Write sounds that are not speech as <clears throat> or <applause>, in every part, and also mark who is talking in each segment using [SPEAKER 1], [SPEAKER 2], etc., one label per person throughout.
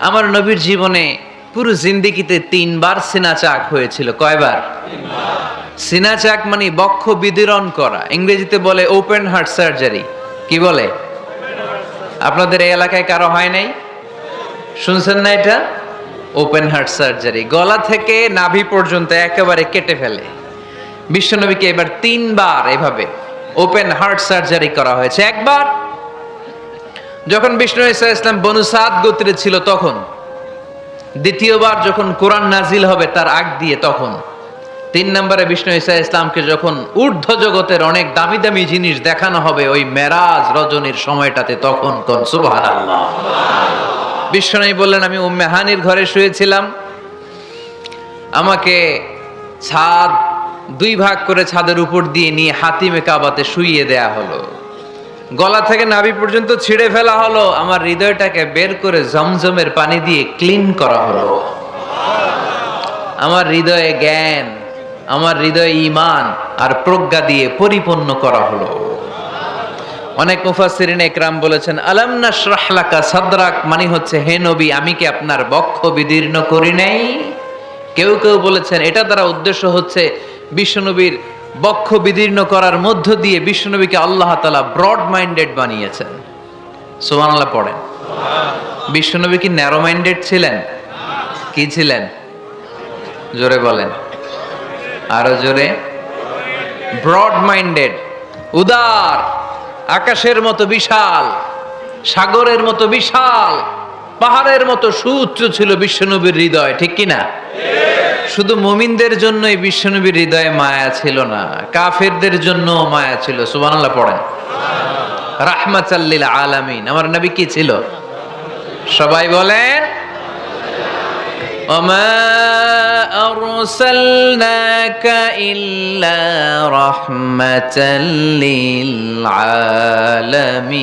[SPEAKER 1] আমার নবীর জীবনে পুরো জিন্দিগিতে তিনবার সিনা চাক হয়েছিল। কয়বার? সিনা চাক মানে বক্ষ বিদীরণ করা। ইংরেজিতে বলে ওপেন হার্ট সার্জারি কি বলে? আপনাদের এই এলাকায় কারও হয় নাই? শুনছেন না এটা? ওপেন হার্ট সার্জারি গলা থেকে নাভি পর্যন্ত একেবারে কেটে ফেলে। বিশ্বনবীকে এবার তিনবার এভাবে ওপেন হার্ট সার্জারি করা হয়েছে। একবার যখন বিষ্ণু ইসা ইসলাম বনু সাদ গোত্রে ছিল তখন, দ্বিতীয়বার যখন কোরআন নাজিল হবে তার আগ দিয়ে তখন, তিন নম্বরে বিষ্ণু ইসা ইসলামকে যখন ঊর্ধ্ব জগতের অনেক দামি দামি জিনিস দেখানো হবে ওই মেরাজ রজনীর সময়টাতে তখন কোন? সুবহানাল্লাহ। বিশ্বনবী বললেন, আমি উম্মে হানির ঘরে শুয়েছিলাম। আমাকে ছাদ, দুই ভাগ করে ছাদের উপর দিয়ে নিয়ে হাতিমে কাবাতে শুইয়ে দেয়া হলো। গলা থেকে নাভি পর্যন্ত ছিঁড়ে ফেলা হলো। আমার হৃদয়টাকে বের করে জমজমের পানি দিয়ে ক্লিন করা হলো। আমার হৃদয়ে জ্ঞান, আমার হৃদয়ে ইমান আর প্রজ্ঞা দিয়ে পরিপূর্ণ করা হলো। অনেক মুফাসসিরিন একরাম বলেছেন, আলাম নাশরাহ লাকা সাদরাক? মানে হচ্ছে, হে নবী, আমি কি আপনার বক্ষ বিদীর্ণ করি নাই? কেউ কেউ বলেছেন, এটা দ্বারা উদ্দেশ্য হচ্ছে, বিশ্বনবীর বক্ষ বিদীর্ণ করার মধ্য দিয়ে বিশ্বনবীকে আল্লাহ তালা ব্রড মাইন্ডেড বানিয়েছেন। সুবহানাল্লাহ পড়েন। বিশ্বনবী কি ন্যারো মাইন্ডেড ছিলেন? কি ছিলেন? জোরে বলেন। আরও জোরে। ব্রড মাইন্ডেড উদার, আকাশের মতো বিশাল, সাগরের মতো বিশাল, পাহাড়ের মতো সুউচ্চ ছিল বিশ্বনবীর হৃদয়, ঠিক কি না শুধু মুমিনদের জন্যই বিশ্বনবীর হৃদয়ে মায়া ছিল না কাফেরদের জন্য মায়া ছিল সুবহানাল্লাহ পড়েন রাহমাতাল্লিল আলামিন আমার নবী কি ছিল সবাই বলেন وما أرسلناك إلا رحمة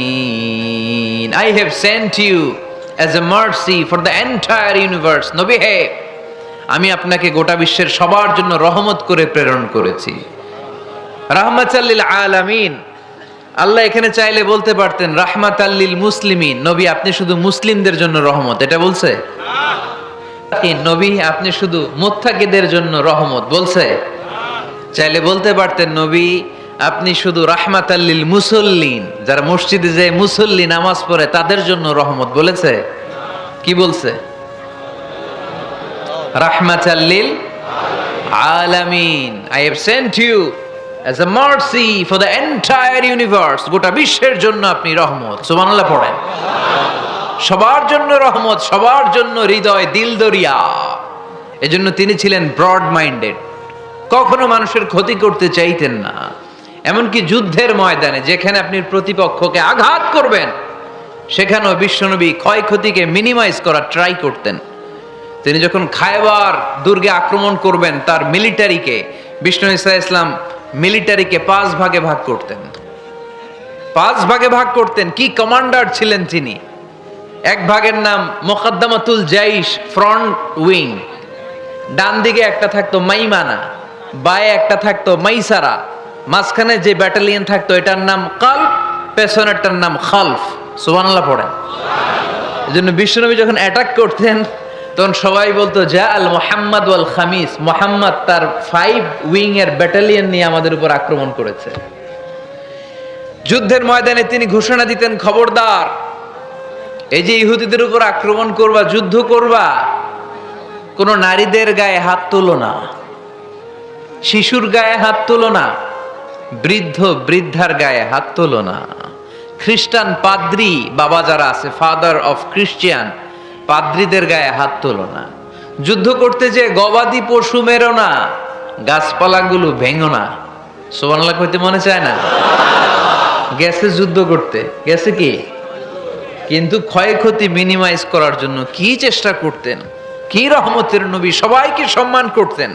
[SPEAKER 1] للعالمين I have sent you as a mercy for the entire universe নবী হে আমি আপনাকে গোটা বিশ্বের সবার জন্য রহমত করে প্রেরণ করেছি। রাহমাতাল্লিল আলামিন। আল্লাহ এখানে চাইলে বলতে পারতেন রাহমাত আল্লিল মুসলিমিন। নবী, আপনি শুধু মুসলিমদের জন্য রহমত, এটা বলছে? নবী, আপনি শুধু মুত্তাকিদের জন্য রহমত, বলছে? চাইলে বলতে পারতেন, নবী, আপনি শুধু রাহমাত আল্লিল মুসল্লিন, যারা মসজিদে যে মুসল্লি নামাজ পড়ে, তাদের জন্য রহমত, বলেছে? কি বলছে? রাহমাত আল্লিল আলামিন। I have sent you as a mercy for the entire universe গোটা বিশ্বের জন্য আপনি রহমত। সুবহানাল্লাহ পড়েন। সবার জন্য রহমত, সবার জন্য হৃদয় দিল দরিয়া। এজন্য তিনি ছিলেন ব্রড মাইন্ডেড কখনো মানুষের ক্ষতি করতে চাইতেন না। এমনকি যুদ্ধের ময়দানে, যেখানে আপনি প্রতিপক্ষকে আঘাত করবেন, সেখানেও বিশ্বনবী ক্ষয়ক্ষতিকে মিনিমাইজ করার ট্রাই করতেন। তিনি যখন খায়বার দুর্গে আক্রমণ করবেন তার মিলিটারিকে, বিষ্ণু ইসা ইসলাম মিলিটারিকে পাঁচ ভাগে ভাগ করতেন। পাঁচ ভাগে ভাগ করতেন, কি কমান্ডার ছিলেন তিনি? এক ভাগের নাম মোকাদ্দামাতুল জাইশ ফ্রন্ট উইং। ডান দিকে একটা থাকতো মাইমানা, বায়ে একটা থাকতো মাইসারা। মাঝখানে যে ব্যাটালিয়ন থাকতো, এটার নাম কাল পেছনেরটার নাম খালফ। সুবহানাল্লাহ পড়েন। এই জন্য বিশ্বনবী যখন অ্যাটাক করতেন তখন সবাই বলতো, যা আল মোহাম্মদ ওয়াল খামিস। মোহাম্মদ তার ফাইভ উইং এর ব্যাটালিয়ন নিয়ে আমাদের উপর আক্রমণ করেছে। যুদ্ধের ময়দানে তিনি ঘোষণা দিতেন, খবরদার, এই যে ইহুদিদের উপর আক্রমণ করবা, যুদ্ধ করবা, কোন নারীদের গায়ে হাত তুলো না, শিশুর গায়ে হাত তুলো না, বৃদ্ধ বৃদ্ধার গায়ে হাত তুলো না। খ্রিস্টান পাদ্রি বাবা যারা আছে ফাদার অফ খ্রিস্টিয়ান পাদ্রিদের গায়ে হাত তুলো না। যুদ্ধ করতে যে গবাদি পশু মেরো না, গাছপালাগুলো ভেঙো না। সোবানলা কইতে মনে চায় না? গেছে যুদ্ধ করতে, গেছে কি? কিন্তু ক্ষয়ক্ষতি মিনিমাইজ করার জন্য কি চেষ্টা করতেন? কি রহমতের নবী সবাইকে সম্মান করতেন?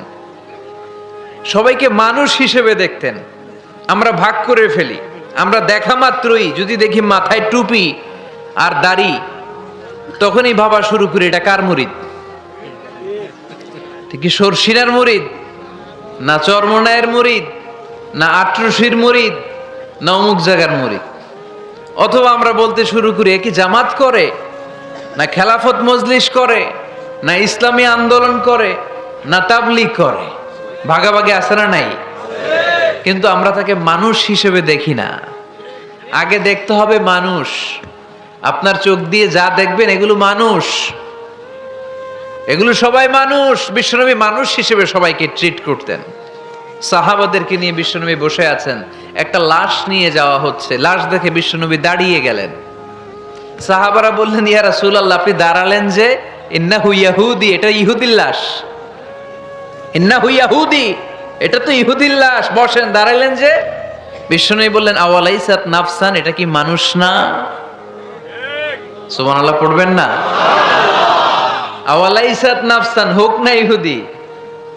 [SPEAKER 1] সবাইকে মানুষ হিসেবে দেখতেন। আমরা ভাগ করে ফেলি। আমরা দেখা মাত্রই যদি দেখি মাথায় টুপি আর দাড়ি তখনই ভাবা শুরু করি, এটা কার মুরিদ? কি সরসিনার মুরিদ? না চর্মনায়ের মুরিদ? না আটরসির মুরিদ? না অমুক জায়গার মুরিদ? অথবা আমরা বলতে শুরু করি কি জামাত করে? না খেলাফত মজলিস করে? না ইসলামী আন্দোলন করে? না তাবলিগ করে? ভাগাভাগি আছে না নাই? কিন্তু আমরা তাকে মানুষ হিসেবে দেখি না। আগে দেখতে হবে মানুষ। আপনার চোখ দিয়ে যা দেখবেন এগুলো মানুষ। এগুলো সবাই মানুষ। বিশ্বনবী মানুষ হিসেবে সবাইকে ট্রিট করতেন। সাহাবাদেরকে নিয়ে বিশ্বনবী বসে আছেন। একটা লাশ নিয়ে যাওয়া হচ্ছে। লাশ দেখে বিশ্বনবী দাঁড়িয়ে গেলেন। সাহাবারা বললেন, ইয়া রাসূলুল্লাহ, আপনি দাঁড়ালেন যে, ইন্নাহু ইয়াহুদি, এটা ইহুদির লাশ। ইন্নাহু ইয়াহুদি, এটা তো ইহুদির লাশ। বসেন, দাঁড়ালেন যে, বিশ্বনবী বললেন, আওয়ালাইসাত নাফসান, এটা কি মানুষ না? সুবহানাল্লাহ, পড়বেন না? আওয়ালাইসাত নাফসান, হোক না ইহুদি,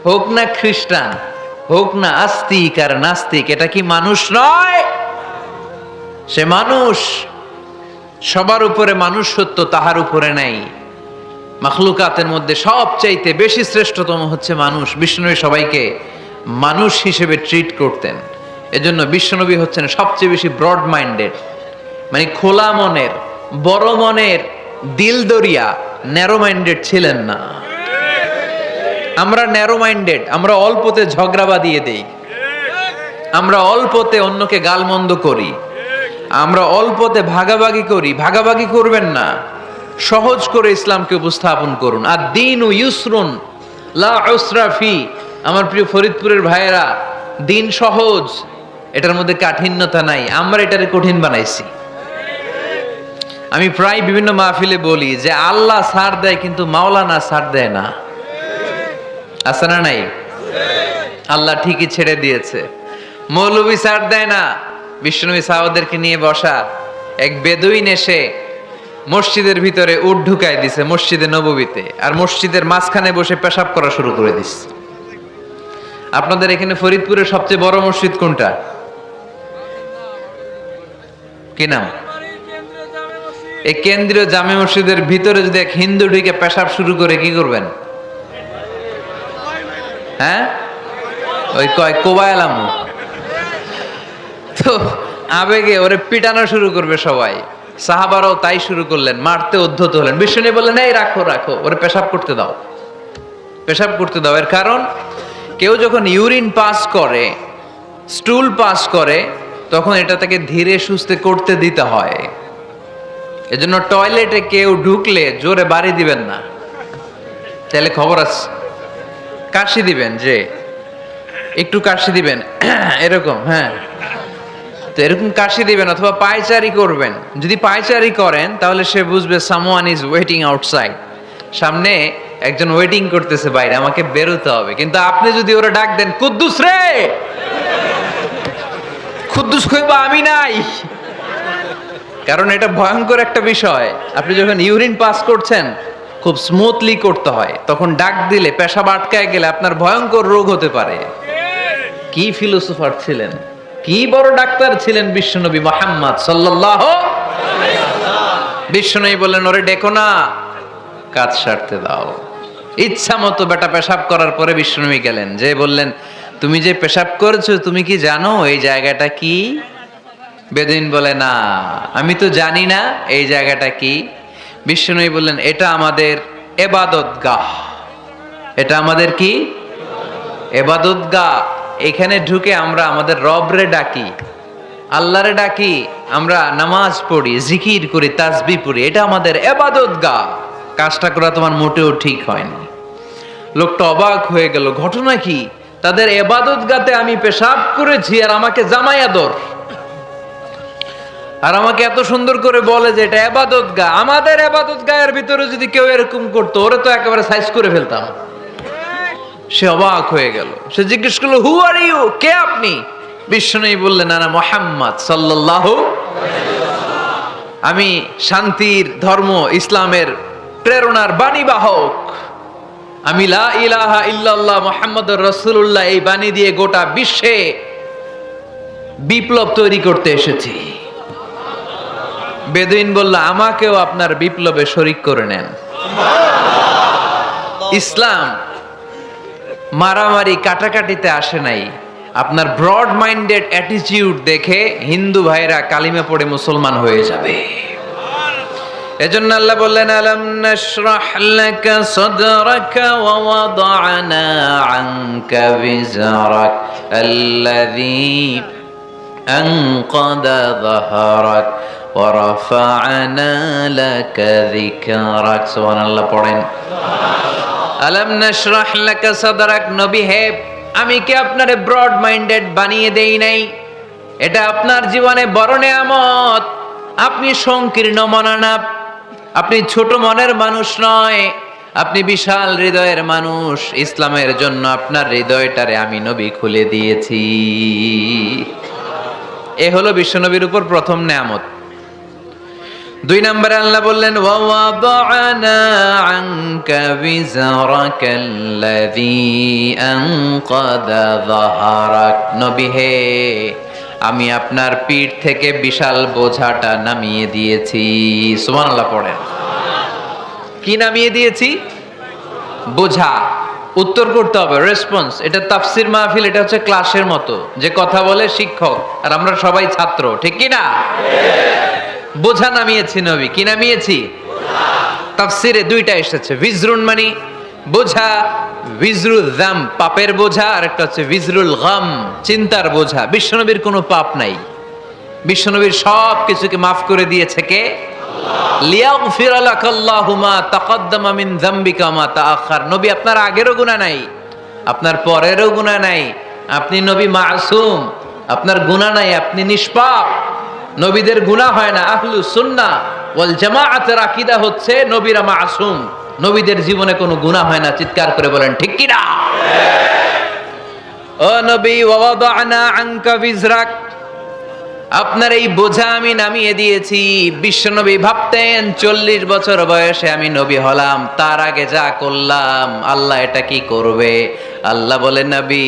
[SPEAKER 1] হোক না খ্রিস্টান, হোক না আস্তিক আর নাস্তিক, এটা কি মানুষ নয়? সে মানুষ, সবার উপরে মানুষ সত্য তাহার উপরে নাই। মাখলুকাতের মধ্যে সবচাইতে বেশি শ্রেষ্ঠতম হচ্ছে মানুষ বিষ্ণুনবী সবাইকে মানুষ হিসেবে ট্রিট করতেন। এজন্য বিশ্বনবী হচ্ছেন সবচেয়ে বেশি ব্রড মাইন্ডেড মানে খোলা মনের বড় মনের দিল দরিয়া ন্যারো মাইন্ডেড ছিলেন না। আমরা ন্যারো মাইন্ডেড আমরা অল্পতে ঝগড়া বাঁধিয়ে দেই। আমরা অল্পতে অন্যকে গালমন্দ করি। আমরা অল্পতে ভাগাভাগি করি। ভাগাভাগি করবেন না। সহজ করে ইসলামকে উপস্থাপন করুন। আর দিন ও ইউসরুন, লা উসরাফি আমার প্রিয় ফরিদপুরের ভাইয়েরা, দিন সহজ। এটার মধ্যে কাঠিন্যতা নাই। আমরা এটারে কঠিন বানাইছি। আমি প্রায় বিভিন্ন মাহফিলে বলি যে আল্লাহ সার দেয় কিন্তু মাওলানা সার দেয় না। আছে না নাই? আল্লাহ ঠিকই ছেড়ে দিয়েছে। মৌলবী সার দেয় না। বিষ্ণুবী সাহাবাদেরকে নিয়ে বসা এক বেদুইন এসে মসজিদের ভিতরে উট ঢুকায় দিছে মসজিদে নববীতে আর মসজিদের মাঝখানে বসে পেশাব করা শুরু করে দিস আপনাদের এখানে ফরিদপুরের সবচেয়ে বড় মসজিদ কোনটা? কি নাম? এই কেন্দ্রীয় জামে মসজিদের ভিতরে যদি এক হিন্দু ঢুকে পেশাব শুরু করে, কি করবেন? হ্যাঁ? ওই কয় কোবায়ালাম তো আবেগে ওরে পিটানো শুরু করবে সবাই। সাহাবারাও তাই শুরু করলেন, মারতে উদ্ধত হলেন। বিষ্ণু বললেন, এই রাখো রাখো, ওরে পেশাব করতে দাও। পেশাব করতে দাও। এর কারণ, কেউ যখন ইউরিন পাস করে, স্টুল পাস করে, তখন এটা তাকে ধীরে সুস্থে করতে দিতে হয়। এজন্য টয়লেটে কেউ ঢুকলে জোরে বাড়ি দিবেন না। তাহলে খবর আছে। কাশি দিবেন, যে একটু কাশি দিবেন। <clears throat> এরকম হ্যাঁ। তো এরকম কাশি দিবেন অথবা পায়চারি করবেন। যদি পায়চারি করেন, তাহলে সে বুঝবে সামওয়ান ইজ ওয়েটিং আউটসাইড সামনে একজন ওয়েটিং করতেছে বাইরে, আমাকে বেরোতে হবে। কিন্তু আপনি যদি ওরা ডাক দেন, কুদ্দুস রে! কুদ্দুস কইবা আমি নাই! কারণ এটা ভয়ঙ্কর একটা বিষয়। আপনি যখন ইউরিন পাস করছেন, খুব স্মুথলি করতে হয়। তখন ডাক দিলে, পেশাব আটকায় গেলে আপনার ভয়ঙ্কর রোগ হতে পারে। কি ফিলোসোফার ছিলেন? কি বড় ডাক্তার ছিলেন বিশ্বনবী মোহাম্মদ সাল্লাহ বিশ্বনবী বললেন, ওরে ডেকো না, কাজ সারতে দাও। ইচ্ছা মতো বেটা পেশাব করার পরে বিশ্বনবী গেলেন। যে বললেন, তুমি যে পেশাব করেছ, তুমি কি জানো, এই জায়গাটা কি? বেদিন বলে, না, আমি তো জানি না এই জায়গাটা কি। বিশ্বনবী বললেন, এটা আমাদের এবাদত গাহ এটা আমাদের কি? এবাদত গাহ এখানে ঢুকে আমরা আমাদের রবরে ডাকি, আল্লাহরে ডাকি, আমরা নামাজ পড়ি, জিকির করি তাসবি পড়ি। এটা আমাদের এবাদত গা কাজটা করা তোমার মোটেও ঠিক হয়নি। লোকটা অবাক হয়ে গেল, ঘটনা কি? তাদের এবাদত গাতে আমি পেশাব করেছি আর আমাকে জামাই আদর আর আমাকে এত সুন্দর করে বলে যে এটা এবাদত গা। আমাদের এবাদত গায়ের ভিতরে যদি কেউ এরকম করতো, ওরে তো একেবারে সাইজ করে ফেলতাম। সে অবাক হয়ে গেল। সে জিজ্ঞেস করল হু আর ইউ কে আপনি? বিষ্ণুই বললেন না মোহাম্মদ সাল্লাহ আমি শান্তির ধর্ম, ইসলামের প্রেরণার বাণী বাহক আমি লা ইলাহা ইল্লাল্লাহ মোহাম্মদ রসুল্লাহ এই বাণী দিয়ে গোটা বিশ্বে বিপ্লব তৈরি করতে এসেছি। বেদুইন বলল, আমাকেও আপনার বিপ্লবে শরিক করে নেন। ইসলাম মারামারি কাটাকাটিতে আসে নাই। আপনার ব্রড মাইন্ডেড অ্যাটিটিউড দেখে হিন্দু ভাইরা কালিমা পড়ে মুসলমান হয়ে যাবে। এজন্য আল্লাহ বললেন, আলম নাশরাহ লাকা সাদরাকা ওয়া ওয়াদানা আনকা বিজরাক আল্লাযী আনকাদা যাহরাক। ওয়া রাফা'না লাকা যিকরাক সুবহানাল্লাহ, পড়েন। আলম নাশরাহ লাকা সাদরাক? নবী, হে, আমি কি আপনারে ব্রড মাইন্ডেড বানিয়ে দেই নাই? এটা আপনার জীবনে বড় নেয়ামত। আপনি সংকীর্ণ মনানা আপনি ছোট মনের মানুষ নয়। আপনি বিশাল হৃদয়ের মানুষ। ইসলামের জন্য আপনার হৃদয়টারে আমি নবী খুলে দিয়েছি। এ হলো বিশ্বনবীর উপর প্রথম নেয়ামত। দুই নম্বরে আল্লাহ বললেন হে, আমি আপনার পিঠ থেকে বিশাল বোঝাটা নামিয়ে দিয়েছি। সুবহানাল্লাহ পড়েন। কি নামিয়ে দিয়েছি? বোঝা। উত্তর করতে হবে রেসপন্স এটা তাফসির মাহফিল, এটা হচ্ছে ক্লাসের মতো। যে কথা বলে শিক্ষক, আর আমরা সবাই ছাত্র, ঠিক কি না বোঝা নামিয়েছি নবী, কি নামিয়েছি? তাফসিরে দুইটা এসেছে, ভিজরুন মানে বোঝা, ভিজরুল জাম পাপের বোঝা, আর একটা হচ্ছে, ভিজরুল গাম চিন্তার বোঝা। বিশ্বনবীর কোনো পাপ নাই। বিশ্বনবীর সব কিছুকে মাফ করে দিয়েছে কে? নবী, আপনার আগেরও নাই, আপনার পরেরও নাই। আপনি নবী মাসুম, আপনার গুনাহ নাই, আপনি নিষ্পাপ। নবীদের গুনাহ হয় না, আহলু সুন্নাহ ওয়াল জামাআতের আকীদা হচ্ছে নবীরা মাসুম। নবীদের জীবনে কোনো গুনাহ হয় না, চিৎকার করে বলেন, ঠিক কি না? ও নবী ওয়াদানা আনকা বিজরাক আপনার এই বোঝা আমি নামিয়ে দিয়েছি। বিশ্বনবী ভাবতেন, চল্লিশ বছর বয়সে আমি নবী হলাম, তার আগে যা করলাম, আল্লাহ এটা কি করবে? আল্লাহ বলে, নবী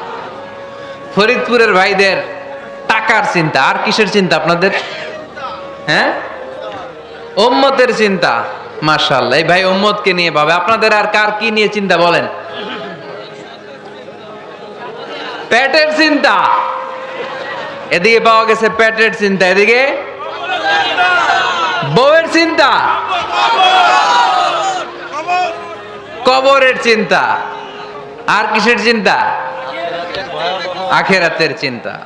[SPEAKER 1] ফরিদপুরের ভাইদের টাকার চিন্তা। আর কিসের চিন্তা আপনাদের? হ্যাঁ? ওম্মতের চিন্তা। মাশাল্লাহ এই ভাই ওম্মতকে নিয়ে ভাবে। আপনাদের আর কার কি নিয়ে চিন্তা বলেন? পেটের চিন্তা। এদিকে পাওয়া গেছে পেটের চিন্তা। এদিকে? বউয়ের চিন্তা। কবরের চিন্তা। আর কিসের চিন্তা? আখেরাতের চিন্তা।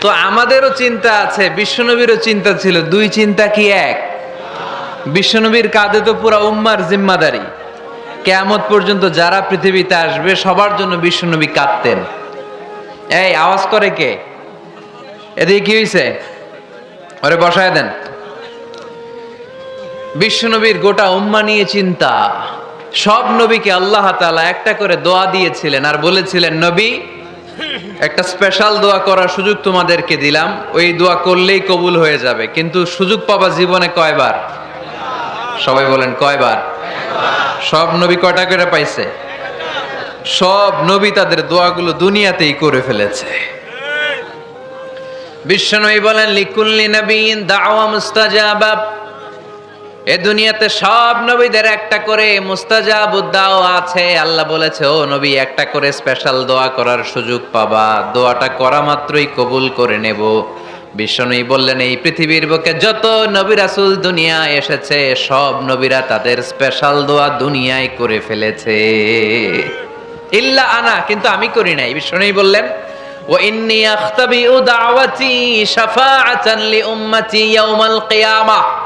[SPEAKER 1] তো আমাদেরও চিন্তা আছে, বিশ্বনবীরও চিন্তা ছিল, দুই চিন্তা কি এক? বিশ্বনবীর কাঁধে তো পুরা উম্মার জিম্মাদারি। কেয়ামত পর্যন্ত যারা পৃথিবীতে আসবে, সবার জন্য বিশ্বনবী কাঁদতেন। এই, আওয়াজ করে কে? এদিকে কি হয়েছে ওরে বসায় দেন। বিশ্বনবীর গোটা উম্মা নিয়ে চিন্তা। সব নবীকে আল্লাহ তাআলা একটা করে দোয়া দিয়েছিলেন আর বলেছিলেন, নবী একটা স্পেশাল দোয়া করার সুযোগ তোমাদেরকে দিলাম। ওই দোয়া করলেই কবুল হয়ে যাবে। কিন্তু সুযোগ পাবা জীবনে কয়বার? সবাই বলেন, কয়বার? সব নবী কয়টা করে পাইছে? সব নবী তাদের দোয়াগুলো দুনিয়াতেই করে ফেলেছে। বিশ্বনবী বলেন, লিকুল্লি নবীন দাওয়া মুস্তাজাবা এ দুনিয়াতে সব নবীদের একটা করে মুস্তাজাব উদ্দাও আছে। আল্লাহ বলেছে, ও নবী, একটা করে স্পেশাল দোয়া করার সুযোগ পাবা। দোয়াটা করা মাত্রই কবুল করে নেব। বিশ্বনবী বললেন, এই পৃথিবীর বুকে যত নবী রাসূল দুনিয়ায় এসেছে, সব নবীরা তাদের স্পেশাল দোয়া দুনিয়ায় করে ফেলেছে। ইল্লা আনা, কিন্তু আমি করি নাই। বিশ্বনবী বললেন ও ইন্নী আখতাবিউ দাওয়াতি শাফাআতান লি ইয়াউমাল কিয়ামাহ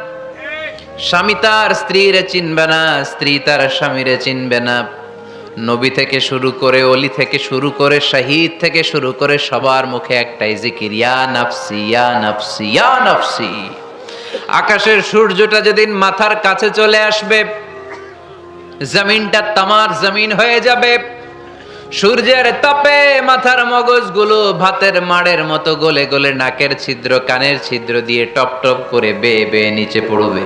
[SPEAKER 1] স্বামী তার স্ত্রীরে চিনবে না, স্ত্রী তার স্বামীরে চিনবে না। নবী থেকে শুরু করে, অলি থেকে শুরু করে, শাহিদ থেকে শুরু করে সবার মুখে একটাই জিকির নাফসি, ইয়া নাফসি ইয়া নাফসি। আকাশের সূর্যটা যেদিন মাথার কাছে চলে আসবে, জমিনটা তামার জমিন হয়ে যাবে। সূর্যের তাপে মাথার মগজগুলো ভাতের মাড়ের মতো গলে গলে নাকের ছিদ্র, কানের ছিদ্র দিয়ে টপ টপ করে বেয়ে বেয়ে নিচে পড়বে।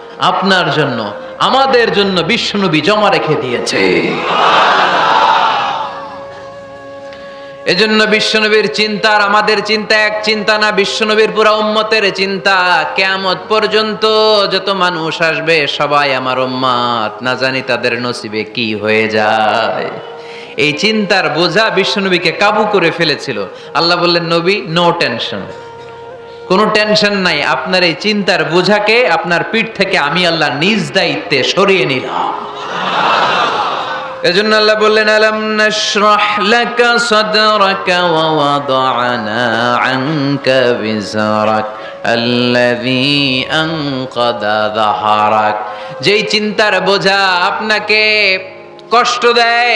[SPEAKER 1] আপনার জন্য, আমাদের জন্য বিশ্বনবী জমা রেখে দিয়েছে। এজন্য বিশ্বনবীর চিন্তা আর আমাদের চিন্তা এক চিন্তা না বিশ্বনবীর পুরা উম্মতের চিন্তা। কেয়ামত পর্যন্ত যত মানুষ আসবে, সবাই আমার উম্মাত। না জানি তাদের নসিবে কি হয়ে যায়। এই চিন্তার বোঝা বিশ্বনবীকে কাবু করে ফেলেছিল। আল্লাহ বললেন, নবী নো টেনশন কোনো টেনশন নাই, আপনার এই চিন্তার বোঝাকে আপনার পিঠ থেকে আমি আল্লাহ নিজ দায়িত্বে সরিয়ে নিলাম। এজন্য আল্লাহ বললেন, আলাম নাশরাহ লাকা সাদরাকা ওয়া ওয়াদানা আনকা বিজরাক আল্লাযী আনকাদা যাহারাক। যেই চিন্তার বোঝা আপনাকে কষ্ট দেয়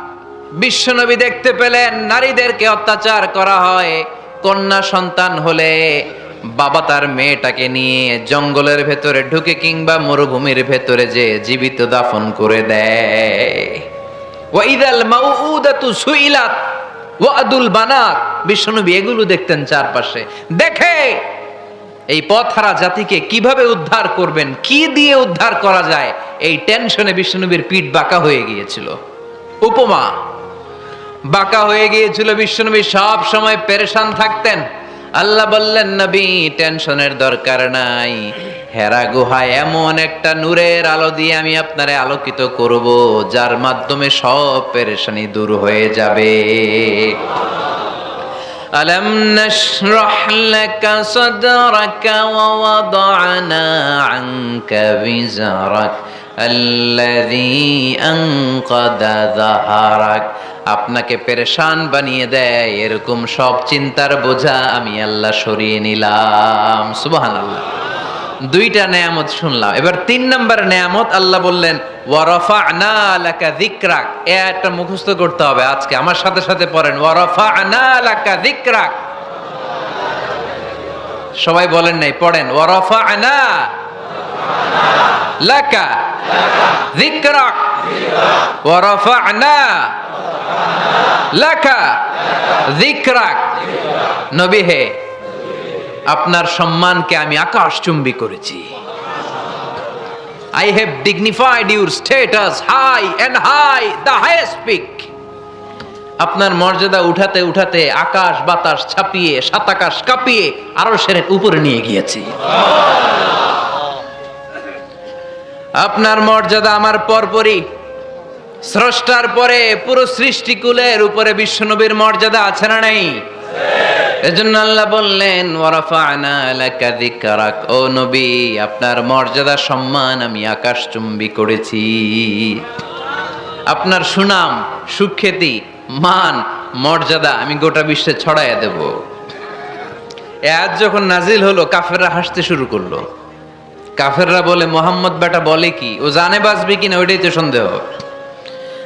[SPEAKER 1] বিশ্বনবী দেখতে পেলেন নারীদেরকে অত্যাচার করা হয়। কন্যা সন্তান হলে বাবা তার মেয়েটাকে নিয়ে জঙ্গলের ভেতরে ঢুকে কিংবা মরুভূমির ভেতরে যে জীবিত দাফন করে দেয়। ওয়াইদাল ওয়াদুল বিশ্বনবী এগুলো দেখতেন চারপাশে। দেখে এই পথহারা জাতিকে কীভাবে উদ্ধার করবেন, কি দিয়ে উদ্ধার করা যায়, এই টেনশনে বিশ্বনবীর পিঠ বাঁকা হয়ে গিয়েছিল। উপমা বাঁকা হয়ে গিয়েছিল বিশ্বনবী সব সময় পেরেশান থাকতেন আল্লাহ বললেন নবী টেনশনের দরকার নাই হেরা গুহায় এমন একটা নূরের আলো দিয়ে আমি আপনারে আলোকিত করব যার মাধ্যমে সব পেরেশানি দূর হয়ে যাবে ألم نشرح لك صدرك ووضعنا عنك وزرك الذي أنقض ظهرك আপনাকে পেরেশান বানিয়ে দেয়, এরকম সব চিন্তার বোঝা আমি আল্লাহ সরিয়ে নিলাম। সুবাহান আল্লাহ দুইটা নেয়ামত শুনলাম। এবার তিন নম্বর নেয়ামত আল্লাহ বললেন ওয়ারফা আনা লাকা যিকরাক। এ একটা মুখস্থ করতে হবে আজকে। আমার সাথে সাথে পড়েন ওয়ারফা আনা লাকা যিকরাক। সবাই বলেন নাই, পড়েন ওয়ারফা আনা লাকা যিকরাক। ওয়ারফা আনা নবী হে, আপনার সম্মানকে আমি আকাশ চুম্বি করেছি। I have dignified your status high and high the highest peak আপনার মর্যাদা উঠাতে উঠাতে আকাশ বাতাস ছাপিয়ে, সাত আকাশ কাঁপিয়ে আরও সের উপরে নিয়ে গিয়েছি। আপনার মর্যাদা আমার পরপরই স্রষ্টার পরে পুরো সৃষ্টিকুলের উপরে বিশ্বনবীর মর্যাদা আছে না নাই? এজন্য আল্লাহ বললেন, ওয়ারাফানা লাকা যিকরাক। ও নবী, আপনার মর্যাদা সম্মান আমি আকাশ চুম্বি করেছি। আপনার সুনাম, সুখ্যাতি, মান, মর্যাদা আমি গোটা বিশ্বে ছড়াইয়া দেব। আজ যখন নাজিল হলো, কাফেররা হাসতে শুরু করল। কাফেররা বলে, মোহাম্মদ বেটা বলে কি? ও জানে বাঁচবি কিনা, ওইটাই তো সন্দেহ।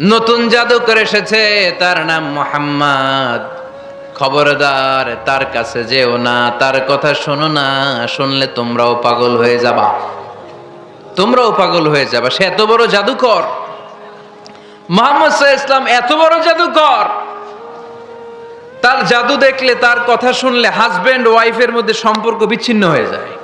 [SPEAKER 1] নতুন জাদুকর এসেছে, তার নাম মোহাম্মদ। খবরদার, তার কাছে যেও না, তার কথা শোনো না, শুনলে তোমরাও পাগল হয়ে যাবা। তোমরাও পাগল হয়ে যাবা, সে এত বড় জাদুকর। মোহাম্মদ ইসলাম এত বড় জাদুকর। তার জাদু দেখলে, তার কথা শুনলে হাজবেন্ড ওয়াইফের মধ্যে সম্পর্ক বিচ্ছিন্ন হয়ে যায়।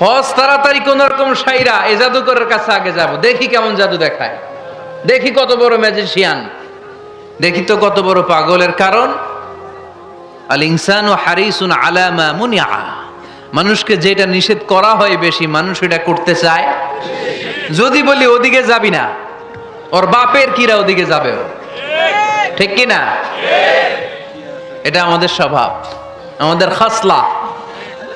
[SPEAKER 1] হজ তাড়াতাড়ি কোন রকম সাইরা এ জাদুকরের কাছে আগে যাব। দেখি কেমন জাদু দেখায়। দেখি কত বড় ম্যাজিশিয়ান দেখি তো কত বড় পাগলের কারণ। আল ইনসান হারিসুন আলামা মুনিয়া মানুষকে যেটা নিষেধ করা হয় বেশি, মানুষ এটা করতে চায়। যদি বলি ওদিকে যাবি না, ওর বাপের কিরা ওদিকে যাবে? ও। ঠিক কি না এটা আমাদের স্বভাব। আমাদের খাসলা।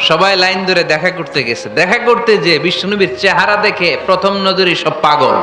[SPEAKER 1] সবাই লাইন ধরে দেখা করতে গেছে। দেখা করতে যে বিষ্ণুবীর চেহারা দেখে প্রথম নজরে সব পাগল।